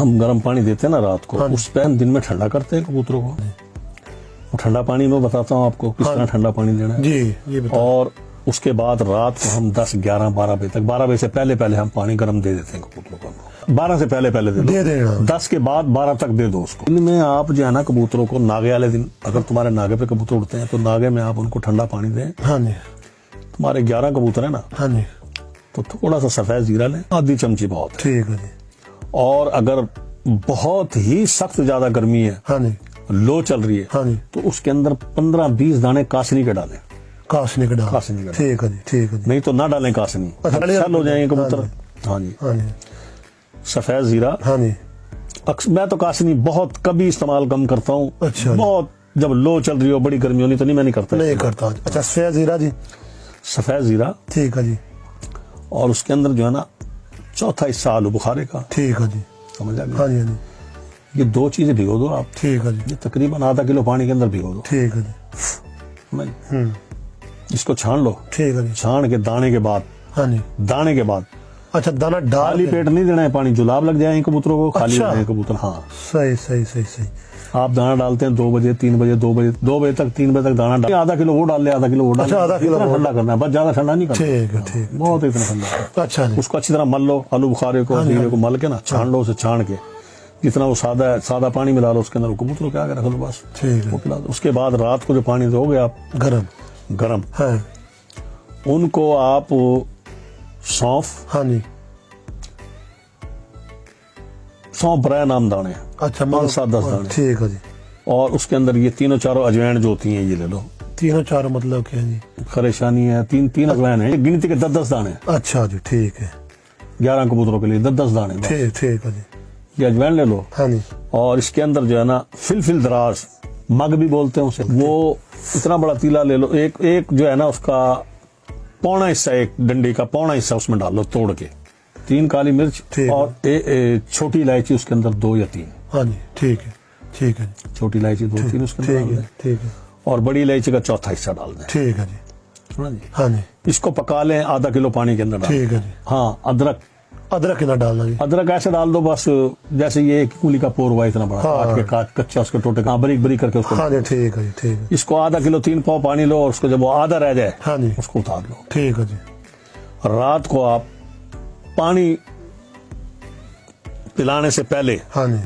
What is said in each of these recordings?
ہم گرم پانی دیتے ہیں نا رات کو ہاں جی۔ اس پہ ہم دن میں ٹھنڈا کرتے ہیں کبوتروں کو۔ ہاں جی۔ ٹھنڈا پانی میں بتاتا ہوں آپ کو کس ہاں طرح جی۔ ٹھنڈا پانی دینا ہے۔ جی اور اس کے بعد رات کو ہم دس گیارہ بارہ بجے تک بارہ بجے سے پہلے پہلے ہم پانی گرم دے دیتے ہیں کبوتروں کو۔ بارہ سے پہلے پہلے دے دو۔ دس کے بعد بارہ تک دے دو اس کو۔ ان میں آپ جو ہے نا کبوتروں کو ناگے والے دن اگر تمہارے ناگے پہ کبوتر اڑتے ہیں تو ناگے میں آپ ان کو ٹھنڈا پانی دیں۔ تمہارے گیارہ کبوتر ہیں نا۔ تو تھوڑا سا سفید زیرہ لیں۔ آدھی چمچی بہت ٹھیک ہے اور اگر بہت ہی سخت زیادہ گرمی ہے ہاں جی۔ لو چل رہی ہے ہاں جی۔ تو اس کے اندر پندرہ بیس دانے کاسنی کے ڈالیں۔ کاسنی کے ڈالیں ٹھیک ہے جی ٹھیک ہے جی۔ نہیں تو نہ ڈالیں کاسنی۔ اچھا، سل ہو جائیں گے کبوتر۔ ہاں جی۔ ہاں جی۔, ہاں جی۔ سفید زیرہ۔ ہاں جی۔ میں تو کاسنی بہت کبھی استعمال کم کرتا ہوں۔ اچھا جی۔ بہت جب لو چل رہی ہو بڑی گرمی ہونی تو نہیں میں نہیں کرتا۔ نہیں کرتا۔ اچھا سفید زیرہ جی۔ سفید زیرہ۔ ٹھیک ہے جی۔ اور اس کے اندر جو ہے نا چوتھا حصہ آلو بخارے کا۔ ٹھیک ہے جی۔ سمجھ ہاں جی ہاں جی۔ یہ دو چیزیں بھگو دو آپ۔ ٹھیک ہے جی۔ یہ تقریباً آدھا کلو پانی کے اندر بھگو دو۔ ٹھیک ہے جی۔ اس کو چھان لو۔ ٹھیک ہے جی۔ چھان کے دانے کے بعد۔ ہاں جی۔ دانے کے بعد۔ اچھا دانا ڈال پیٹ نہیں دینا ہے پانی جلاب لگ جائیں کبوتروں کو خالی اچھا۔ ہیں کبوتر۔ ہاں۔ صحیح صحیح صحیح صحیح۔ آپ دانا ڈالتے ہیں دو بجے تین بجے دو بجے دو بجے تک تین بجے تک دانا ڈال آدھا کلو وہ ڈال لے آدھا کلو وہ ڈال اچھا، آدھا کلو ٹھنڈا کرنا ہے بس زیادہ ٹھنڈا نہیں کرنا۔ ٹھیک ہے بہت اتنا ٹھنڈا۔ اچھا جی۔ اس کو اچھی طرح مل لو آلو بخارے کو ہاں جی، ہاں کو جی۔ مل کے نا چھان لو اسے چھان کے۔ جتنا وہ سادہ ہے سادہ پانی ملا لو اس کے اندر کبوتروں کیا رکھ لو بس۔ اس کے بعد رات کو جو پانی دو گے آپ گرم۔ گرم۔ ہاں۔ ان کو آپ سونف ہاں جی سونف برائے نام دانے ہیں اچھا پانچ سات دس دانے ٹھیک ہے جی اور اس کے اندر یہ تینوں چاروں اجوائن جو ہوتی ہیں یہ لے لو تینوں چاروں مطلب کیا جی خریشانی ہے تین تین اجوائن ہیں گنتی کے دس دس دانے ہیں اچھا جی ٹھیک ہے گیارہ کبوتروں کے لیے دس دس دانے ٹھیک ٹھیک ہے جی یہ اجوائن لے لو ہاں جی اور اس کے اندر جو ہے نا فل فل دراز مگ بھی بولتے ہیں اسے وہ اتنا بڑا تیلا لے لو ایک ایک جو ہے نا اس کا پونا حصہ ایک ڈنڈی کا پونا حصہ اس میں ڈال لو توڑ کے۔ تین کالی مرچ اور چھوٹی الائچی اس کے اندر دو یا تین۔ ہاں جی ٹھیک ہے ٹھیک ہے جی۔ چھوٹی الائچی دو تین اس کے اندر ٹھیک ہے اور بڑی الائچی کا چوتھا حصہ ڈال دیں۔ ٹھیک ہے جی۔, جی؟ ہاں جی۔ اس کو پکا لیں آدھا کلو پانی کے اندر ٹھیک ہے جی۔ ہاں ادرک ادرک نہ ڈالنا جی ادرک ایسے ڈال دو بس جیسے یہ ایک کولی کا پور ہوا اتنا بڑا۔ ہاں۔ کاٹ کے کاٹ کچا اس کے ٹوٹے ہاں بریک بریک کر کے اس کو۔ ہاں جی ٹھیک ہے جی ٹھیک ہے۔ اس کو آدھا کلو تین پاؤ پانی لو اور اس کو جب وہ آدھا رہ جائے ہاں جی۔ اس کو اتار لو۔ ٹھیک ہے جی۔ رات کو آپ پانی پلانے سے پہلے ہاں جی۔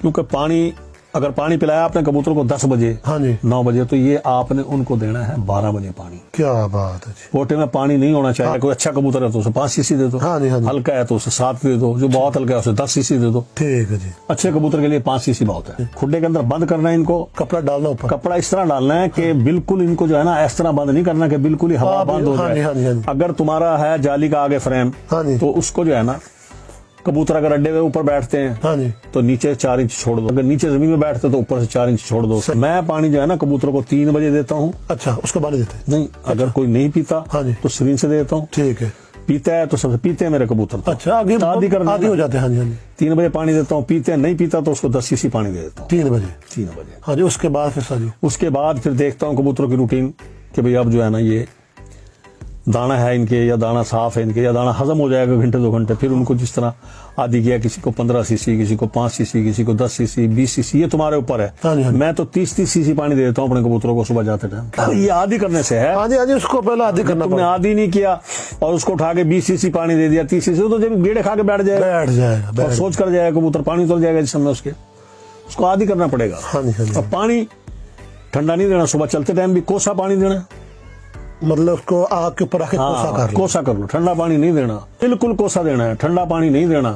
کیونکہ پانی اگر پانی پلایا آپ نے کبوتر کو دس بجے ہاں جی۔ نو بجے تو یہ آپ نے ان کو دینا ہے بارہ بجے پانی۔ کیا بات ہے جی۔ کوٹے میں پانی نہیں ہونا چاہیے ہاں۔ کوئی اچھا کبوتر ہے تو اسے پانچ سی سی دے دو۔ ہاں جی، ہاں جی۔ ہلکا ہے تو اسے سات دے دو جو بہت ہلکا ہے اسے دس سی سی دے دو۔ ٹھیک ہے جی۔ اچھے کبوتر کے لیے پانچ سی سی بہت ہے۔ کھڈے کے اندر بند کرنا ہے ان کو۔ کپڑا ڈالنا اوپر۔ کپڑا اس طرح ڈالنا ہے کہ بالکل ان کو جو ہے نا اس طرح بند نہیں کرنا کہ بالکل ہی ہوا بند ہو جائے۔ اگر تمہارا ہے جالی کا آگے فریم تو اس کو جو ہے نا کبوتر اگر اڈے میں اوپر بیٹھتے ہیں ہاں جی۔ تو نیچے چار انچ چھوڑ دو۔ اگر نیچے زمین میں بیٹھتے تو اوپر سے چار انچ چھوڑ دو۔ میں پانی جو ہے نا کبوتر کو تین بجے دیتا ہوں۔ اچھا اس کو بارہ دیتے نہیں اگر اچھا۔ کوئی نہیں پیتا ہاں جی۔ تو سرین سے دیتا ہوں۔ ٹھیک ہے۔ پیتا ہے تو سب سے پیتے ہیں میرے کبوتر اچھا آدھی آدھی ہو جاتے ہیں۔ ہاں جی،, ہاں جی تین بجے پانی دیتا ہوں پیتے ہیں نہیں پیتا تو اس کو دس سی سی پانی دے دیتا ہوں۔ تین بجے۔ تین بجے۔ ہاں جی اس کے بعد پھر جی۔ اس کے بعد پھر دیکھتا ہوں کبوتروں کی روٹین کہ بھئی اب جو ہے نا یہ دانا ہے ان کے یا دانا صاف ہے ان کے یا دانا ہضم ہو جائے گا گھنٹے دو گھنٹے پھر ان کو جس طرح آدھی کیا کسی کو پندرہ سی سی کسی کو پانچ سی سی کسی کو دس سی سی بیس سی سی یہ تمہارے اوپر ہے۔ ہاں جی، ہاں جی۔ میں تو تیس تیس سی سی پانی دے دیتا ہوں اپنے کبوتروں کو صبح جاتے ٹائم۔ ہاں جی۔ یہ آدھی کرنے سے ہے۔ اس کو پہلا آدھی کرنا تم نے آدھی نہیں کیا اور اس کو اٹھا کے بیس سی سی پانی دے دیا تیس سی سی تو جب گیڑے کھا کے بیٹھ جائے بیٹھ جائے اور سوچ کر جائے گا کبوتر پانی اتر جائے گا جسم میں اس کے۔ اس کو آدھی کرنا پڑے گا۔ اور پانی ٹھنڈا نہیں دینا صبح چلتے ٹائم بھی کوسا پانی دینا۔ مطلب کو آگ کے اوپر رکھ کے ہاں، کوسا کر لو۔ کوسا کر لو ٹھنڈا پانی نہیں دینا۔ بالکل کوسا دینا ہے ٹھنڈا پانی نہیں دینا۔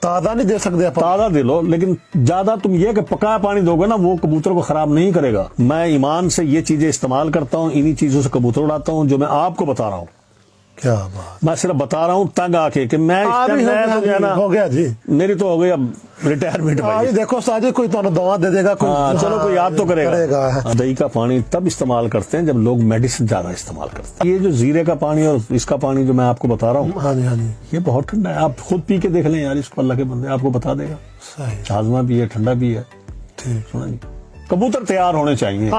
تازہ نہیں دے سکتے تازہ دے لو لیکن زیادہ تم یہ کہ پکایا پانی دو گے نا وہ کبوتر کو خراب نہیں کرے گا۔ میں ایمان سے یہ چیزیں استعمال کرتا ہوں انہی چیزوں سے کبوتر اڑاتا ہوں جو میں آپ کو بتا رہا ہوں۔ کیا بات. میں صرف بتا رہا ہوں تنگ آ کے کہ میں جی، ہو گیا جی میری تو ہو گئی اب ریٹائرمنٹ جی، دیکھو ساجی کوئی تمہیں دوا دے دے گا کوئی ہاں، ہاں، چلو کوئی یاد تو کرے گا۔ ہاں، دہی کا پانی تب استعمال کرتے ہیں جب لوگ میڈیسن زیادہ استعمال کرتے ہیں۔ یہ جو زیرے کا پانی اور اس کا پانی جو میں آپ کو بتا رہا ہوں ہاں جی، ہاں جی۔ یہ بہت ٹھنڈا ہے۔ آپ خود پی کے دیکھ لیں یار اس کو اللہ کے بندے آپ کو بتا دے گا۔ ہاضمہ بھی ہے ٹھنڈا بھی ہے۔ ٹھیک۔ کبوتر تیار ہونے چاہیے۔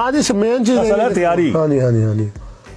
تیاری۔ ہاں ہاں ہاں